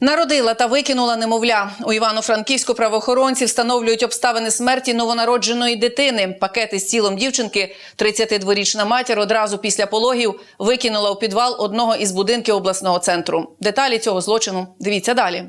Народила та викинула немовля. У Івано-Франківську правоохоронці встановлюють обставини смерті новонародженої дитини. Пакети з тілом дівчинки 32-річна матір одразу після пологів викинула у підвал одного із будинків обласного центру. Деталі цього злочину дивіться далі.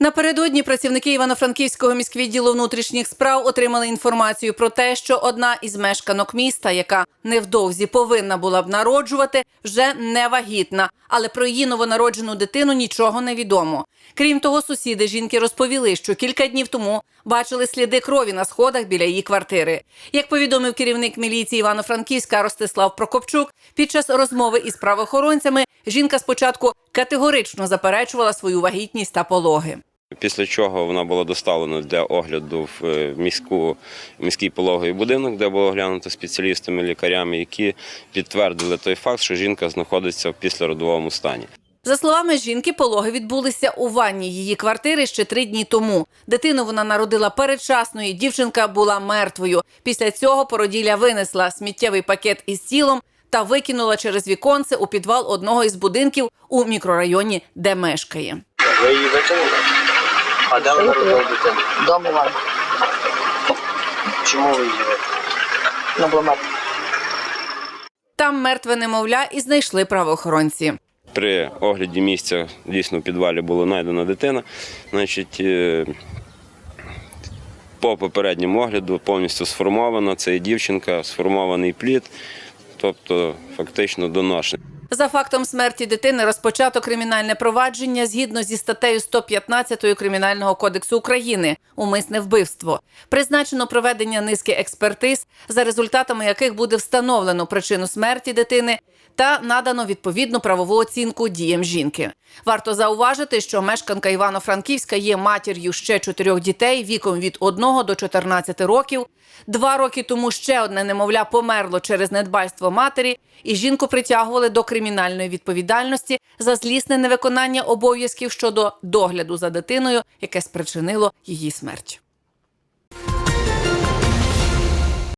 Напередодні працівники Івано-Франківського міськвідділу внутрішніх справ отримали інформацію про те, що одна із мешканок міста, яка невдовзі повинна була б народжувати, вже не вагітна, але про її новонароджену дитину нічого не відомо. Крім того, сусіди жінки розповіли, що кілька днів тому бачили сліди крові на сходах біля її квартири. Як повідомив керівник міліції Івано-Франківська Ростислав Прокопчук, під час розмови із правоохоронцями жінка спочатку категорично заперечувала свою вагітність та пологи. Після чого вона була доставлена для огляду в е, міську, міський пологовий будинок, де було оглянуто спеціалістами, лікарями, які підтвердили той факт, що жінка знаходиться в післяродовому стані. За словами жінки, пологи відбулися у ванні її квартири ще три дні тому. Дитину вона народила передчасно, і дівчинка була мертвою. Після цього породілля винесла сміттєвий пакет із тілом та викинула через віконце у підвал одного із будинків у мікрорайоні, де мешкає. Ви її викинули? А де вона родила дитину? Дома вам Чому ви її викинули? на бломат. Там мертве немовля і знайшли правоохоронці. При огляді місця дійсно в підвалі була знайдена дитина. Значить, е, по попередньому огляду повністю сформована. Це і дівчинка, сформований плід, тобто фактично доношений. За фактом смерті дитини розпочато кримінальне провадження згідно зі статтею 115 Кримінального кодексу України умисне вбивство. Призначено проведення низки експертиз, за результатами яких буде встановлено причину смерті дитини та надано відповідну правову оцінку діям жінки. Варто зауважити, що мешканка Івано-Франківська є матір'ю ще чотирьох дітей віком від 1 до 14 років. Два роки тому ще одне немовля померло через недбайство матері, і жінку притягували до кримінальної відповідальності за злісне невиконання обов'язків щодо догляду за дитиною, яке спричинило її смерть.